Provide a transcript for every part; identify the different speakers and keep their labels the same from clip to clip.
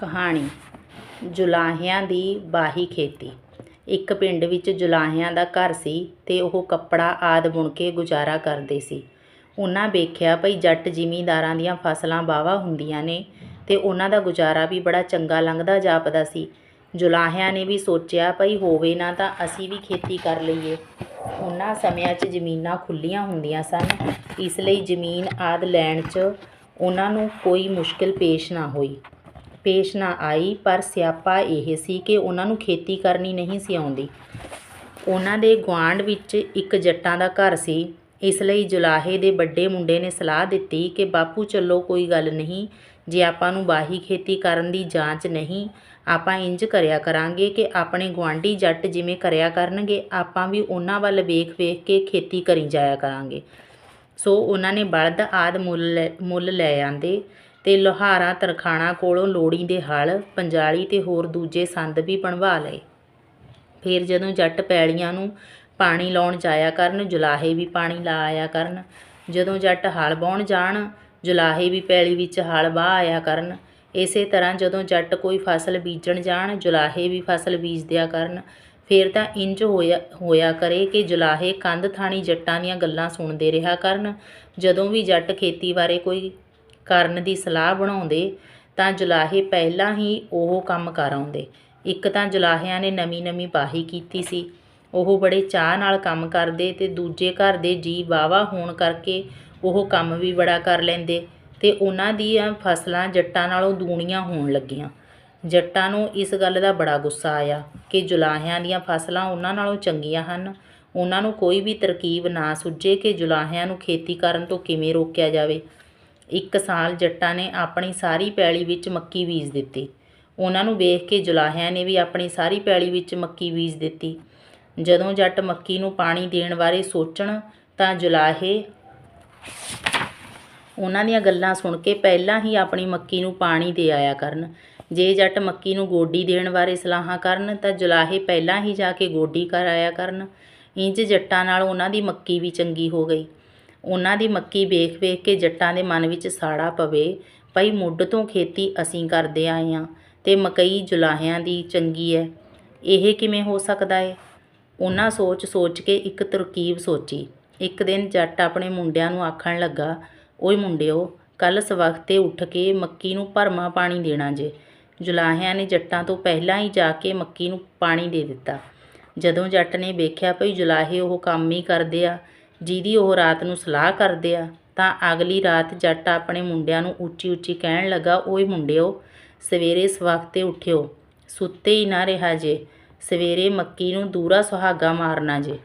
Speaker 1: ਕਹਾਣੀ, ਜੁਲਾਹਿਆਂ ਦੀ ਬਾਹੀ ਖੇਤੀ। ਇੱਕ ਪਿੰਡ ਵਿੱਚ ਜੁਲਾਹਿਆਂ ਦਾ ਘਰ ਸੀ ਤੇ ਉਹ ਕੱਪੜਾ ਆਦਿ ਬੁਣ ਕੇ ਗੁਜ਼ਾਰਾ ਕਰਦੇ ਸੀ। ਉਹਨਾਂ ਵੇਖਿਆ, ਭਈ ਜੱਟ ਜ਼ਿਮੀਂਦਾਰਾਂ ਦੀਆਂ ਫਸਲਾਂ ਵਾਹਵਾ ਹੁੰਦੀਆਂ ਨੇ ਤੇ ਉਹਨਾਂ ਦਾ ਗੁਜ਼ਾਰਾ ਵੀ ਬੜਾ ਚੰਗਾ ਲੰਘਦਾ ਜਾਪਦਾ ਸੀ। ਜੁਲਾਹਿਆਂ ਨੇ ਵੀ ਸੋਚਿਆ, ਭਈ ਹੋਵੇ ਨਾ ਤਾਂ ਅਸੀਂ ਵੀ ਖੇਤੀ ਕਰ ਲਈਏ। ਉਹਨਾਂ ਸਮਿਆਂ 'ਚ ਜ਼ਮੀਨਾਂ ਖੁੱਲੀਆਂ ਹੁੰਦੀਆਂ ਸਨ, ਇਸ ਲਈ ਜ਼ਮੀਨ ਆਦਿ ਲੈਣ 'ਚ ਉਹਨਾਂ ਨੂੰ ਕੋਈ ਮੁਸ਼ਕਿਲ ਪੇਸ਼ ਨਾ ਹੋਈ। ਪੇਸ਼ ਨਾ ਆਈ, ਪਰ ਸਿਆਪਾ ਇਹ ਸੀ ਕਿ ਉਹਨਾਂ ਨੂੰ ਖੇਤੀ ਕਰਨੀ ਨਹੀਂ ਸੀ ਆਉਂਦੀ। ਉਹਨਾਂ ਦੇ ਗੁਆਂਢ ਵਿੱਚ ਇੱਕ ਜੱਟਾਂ ਦਾ ਘਰ ਸੀ। ਇਸ ਲਈ ਜੁਲਾਹੇ ਦੇ ਵੱਡੇ ਮੁੰਡੇ ਨੇ ਸਲਾਹ ਦਿੱਤੀ ਕਿ ਬਾਪੂ ਚੱਲੋ, ਕੋਈ ਗੱਲ ਨਹੀਂ, ਜੇ ਆਪਾਂ ਨੂੰ ਬਾਹੀ ਖੇਤੀ ਕਰਨ ਦੀ ਜਾਂਚ ਨਹੀਂ, ਆਪਾਂ ਇੰਜ ਕਰਿਆ ਕਰਾਂਗੇ ਕਿ ਆਪਣੇ ਗੁਆਂਢੀ ਜੱਟ ਜਿਵੇਂ ਕਰਿਆ ਕਰਨਗੇ, ਆਪਾਂ ਵੀ ਉਹਨਾਂ ਵੱਲ ਵੇਖ ਵੇਖ ਕੇ ਖੇਤੀ ਕਰੀ ਜਾਇਆ ਕਰਾਂਗੇ। ਸੋ ਉਹਨਾਂ ਨੇ ਬਲਦ ਆਦ ਮੁੱਲ ਲੈ- ਮੁੱਲ ਲੈ ਆਂਦੇ। ਤੇ ਲੋਹਾਰਾਂ ਤਰਖਾਣਾ ਕੋਲੋਂ ਲੋੜੀ ਦੇ ਹਲ, ਪੰਜਾਲੀ ਤੇ ਹੋਰ ਦੂਜੇ ਸੰਦ ਵੀ ਬਣਵਾ ਲਏ। ਫਿਰ ਜਦੋਂ ਜੱਟ ਪੈਲੀਆਂ ਨੂੰ ਪਾਣੀ ਲਾਉਣ ਜਾਇਆ ਕਰਨ, ਜੁਲਾਹੇ ਵੀ ਪਾਣੀ ਲਾ ਆਇਆ ਕਰਨ। ਜਦੋਂ ਜੱਟ ਹਲ ਵਾਹੁਣ ਜਾਣ, ਜੁਲਾਹੇ ਵੀ ਪੈਲੀ ਵਿੱਚ ਹਲ ਵਾਹ ਆਇਆ ਕਰਨ। ਇਸੇ ਤਰ੍ਹਾਂ ਜਦੋਂ ਜੱਟ ਕੋਈ ਫਸਲ ਬੀਜਣ ਜਾਣ, ਜੁਲਾਹੇ ਵੀ ਫਸਲ ਬੀਜ ਦਿਆ ਕਰਨ। ਫਿਰ ਤਾਂ ਇੰਜ ਹੋਇਆ ਹੋਇਆ ਕਰੇ ਕਿ ਜੁਲਾਹੇ ਕੰਧ ਥਾਣੀ ਜੱਟਾਂ ਦੀਆਂ ਗੱਲਾਂ ਸੁਣਦੇ ਰਿਹਾ ਕਰਨ। ਜਦੋਂ ਵੀ ਜੱਟ ਖੇਤੀ ਬਾਰੇ ਕੋਈ ਕਰਨ ਦੀ ਸਲਾਹ ਬਣਾਉਂਦੇ ਤਾਂ ਜੁਲਾਹੇ ਪਹਿਲਾਂ ਹੀ ਉਹ ਕੰਮ ਕਰ ਆਉਂਦੇ। ਇੱਕ ਤਾਂ ਜੁਲਾਹਿਆਂ ਨੇ ਨਵੀਂ ਨਵੀਂ ਬਾਹੀ ਕੀਤੀ ਸੀ। ਉਹ ਬੜੇ ਚਾਅ ਨਾਲ ਕੰਮ ਕਰਦੇ ਤੇ ਦੂਜੇ ਘਰ ਦੇ ਜੀ ਵਾਵਾ ਹੋਣ ਕਰਕੇ ਉਹ ਕੰਮ ਵੀ ਬੜਾ ਕਰ ਲੈਂਦੇ ਤੇ ਉਹਨਾਂ ਦੀਆਂ ਫਸਲਾਂ ਜੱਟਾਂ ਨਾਲੋਂ ਦੂਣੀਆਂ ਹੋਣ ਲੱਗੀਆਂ। ਜੱਟਾਂ ਨੂੰ ਇਸ ਗੱਲ ਦਾ ਬੜਾ ਗੁੱਸਾ ਆਇਆ ਕਿ ਜੁਲਾਹਿਆਂ ਦੀਆਂ ਫਸਲਾਂ ਉਹਨਾਂ ਨਾਲੋਂ ਚੰਗੀਆਂ ਹਨ। ਉਹਨਾਂ ਨੂੰ ਕੋਈ ਵੀ ਤਰਕੀਬ ਨਾ ਸੁੱਝੇ ਕਿ ਜੁਲਾਹਿਆਂ ਨੂੰ ਖੇਤੀ ਕਰਨ ਤੋਂ ਕਿਵੇਂ ਰੋਕਿਆ ਜਾਵੇ। ਇੱਕ ਸਾਲ ਜੱਟਾਂ ਨੇ ਆਪਣੀ ਸਾਰੀ ਪੈਲੀ ਵਿੱਚ ਮੱਕੀ ਬੀਜ ਦਿੱਤੀ। ਉਹਨਾਂ ਨੂੰ ਵੇਖ ਕੇ ਜੁਲਾਹਿਆਂ ਨੇ ਵੀ ਆਪਣੀ ਸਾਰੀ ਪੈਲੀ ਵਿੱਚ ਮੱਕੀ ਬੀਜ ਦਿੱਤੀ। ਜਦੋਂ ਜੱਟ ਮੱਕੀ ਨੂੰ ਪਾਣੀ ਦੇਣ ਬਾਰੇ ਸੋਚਣ ਤਾਂ ਜੁਲਾਹੇ ਉਹਨਾਂ ਦੀਆਂ ਗੱਲਾਂ ਸੁਣ ਕੇ ਪਹਿਲਾਂ ਹੀ ਆਪਣੀ ਮੱਕੀ ਨੂੰ ਪਾਣੀ ਦੇ ਆਇਆ ਕਰਨ। ਜੇ ਜੱਟ ਮੱਕੀ ਨੂੰ ਗੋਡੀ ਦੇਣ ਬਾਰੇ ਸਲਾਹਾਂ ਕਰਨ ਤਾਂ ਜੁਲਾਹੇ ਪਹਿਲਾਂ ਹੀ ਜਾ ਕੇ ਗੋਡੀ ਕਰ ਆਇਆ ਕਰਨ। ਇੰਜ ਜੱਟਾਂ ਨਾਲ ਉਹਨਾਂ ਦੀ ਮੱਕੀ ਵੀ ਚੰਗੀ ਹੋ ਗਈ। ਉਹਨਾਂ ਦੀ ਮੱਕੀ ਵੇਖ ਵੇਖ ਕੇ ਜੱਟਾਂ ਦੇ ਮਨ ਵਿੱਚ ਸਾੜਾ ਪਵੇ, ਭਈ ਮੁੱਢ ਤੋਂ ਖੇਤੀ ਅਸੀਂ ਕਰਦੇ ਆਏ ਹਾਂ ਤੇ ਮਕਈ ਜੁਲਾਹਿਆਂ ਦੀ ਚੰਗੀ ਹੈ ਇਹ ਕਿਵੇਂ ਹੋ ਸਕਦਾ ਹੈ ਉਹਨਾਂ ਸੋਚ ਸੋਚ ਕੇ ਇੱਕ ਤਰਕੀਬ ਸੋਚੀ। ਇੱਕ ਦਿਨ ਜੱਟ ਆਪਣੇ ਮੁੰਡਿਆਂ ਨੂੰ ਆਖਣ ਲੱਗਾ, ਓਏ ਮੁੰਡਿਓ ਕੱਲ ਸਵਖਤੇ ਉੱਠ ਕੇ ਮੱਕੀ ਨੂੰ ਭਰਮਾ ਪਾਣੀ ਦੇਣਾ ਜੇ। ਜੁਲਾਹਿਆਂ ਨੇ ਜੱਟਾਂ ਤੋਂ ਪਹਿਲਾਂ ਹੀ ਜਾ ਕੇ ਮੱਕੀ ਨੂੰ ਪਾਣੀ ਦੇ ਦਿੱਤਾ। ਜਦੋਂ ਜੱਟ ਨੇ ਵੇਖਿਆ ਭਈ ਜੁਲਾਹੇ ਉਹ ਕੰਮ ਹੀ ਕਰਦੇ ਆ ਜਿਹਦੀ ਉਹ ਰਾਤ ਨੂੰ ਸਲਾਹ ਕਰਦੇ ਆ, ਤਾਂ ਅਗਲੀ ਰਾਤ ਜੱਟ ਆਪਣੇ ਮੁੰਡਿਆਂ ਨੂੰ ਉੱਚੀ ਉੱਚੀ ਕਹਿਣ ਲੱਗਾ, ਓਏ ਮੁੰਡਿਓ, ਸਵੇਰੇ ਸਵਖਤੇ ਉੱਠਿਓ, ਸੁੱਤੇ ਹੀ ਨਾ ਰਿਹਾ ਜੇ, ਸਵੇਰੇ ਮੱਕੀ ਨੂੰ ਦੂਰਾ ਸੁਹਾਗਾ ਮਾਰਨਾ ਜੇ।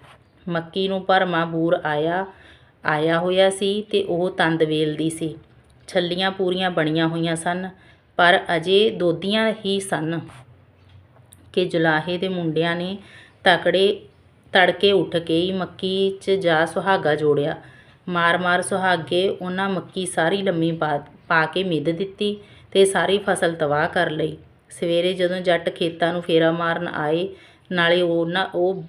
Speaker 1: ਮੱਕੀ ਨੂੰ ਭਰਮਾ ਬੂਰ ਆਇਆ ਆਇਆ ਹੋਇਆ ਸੀ ਤੇ ਉਹ ਤੰਦ ਵੇਲਦੀ ਸੀ। ਛੱਲੀਆਂ ਪੂਰੀਆਂ ਬਣੀਆਂ ਹੋਈਆਂ ਸਨ, ਪਰ ਅਜੇ ਦੋਧੀਆਂ ਹੀ ਸਨ ਕਿ ਜੁਲਾਹੇ ਦੇ ਮੁੰਡਿਆਂ ਨੇ ਤਕੜੇ ਤੜਕੇ ਉੱਠ ਕੇ ਹੀ ਮੱਕੀ 'ਚ ਜਾ ਸੁਹਾਗਾ ਜੋੜਿਆ। ਮਾਰ-ਮਾਰ ਸੁਹਾਗੇ ਉਹਨਾਂ ਮੱਕੀ ਸਾਰੀ ਲੰਮੀ ਪਾ ਪਾ ਕੇ ਮਿੱਧ ਦਿੱਤੀ ਤੇ ਸਾਰੀ ਫਸਲ ਤਬਾਹ ਕਰ ਲਈ। ਸਵੇਰੇ ਜਦੋਂ ਜੱਟ ਖੇਤਾਂ ਨੂੰ ਫੇਰਾ ਮਾਰਨ ਆਏ, ਨਾਲੇ ਉਹਨਾਂ ਉਹ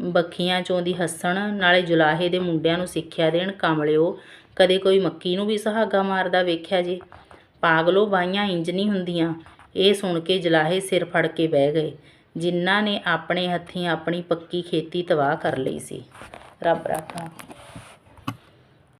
Speaker 1: ਬੱਖੀਆਂ ਚੋਂ ਦੀ ਹੱਸਣ, ਨਾਲੇ ਜੁਲਾਹੇ ਦੇ ਮੁੰਡਿਆਂ ਨੂੰ ਸਿੱਖਿਆ ਦੇਣ, ਕਮਲਿਓ, ਕਦੇ ਕੋਈ ਮੱਕੀ ਨੂੰ ਵੀ ਸੁਹਾਗਾ ਮਾਰਦਾ ਵੇਖਿਆ ਜੇ। ਪਾਗਲੋ ਬਾਈਆਂ ਇੰਜ ਨਹੀਂ ਹੁੰਦੀਆਂ। ਇਹ ਸੁਣ ਕੇ ਜੁਲਾਹੇ ਸਿਰ ਫੜ ਕੇ ਬਹਿ ਗਏ। ਜਿਨ੍ਹਾਂ ਨੇ ਆਪਣੇ ਹੱਥੀਂ ਆਪਣੀ ਪੱਕੀ ਖੇਤੀ ਤਬਾਹ ਕਰ ਲਈ ਸੀ। ਰੱਬ ਰਾਖਾ।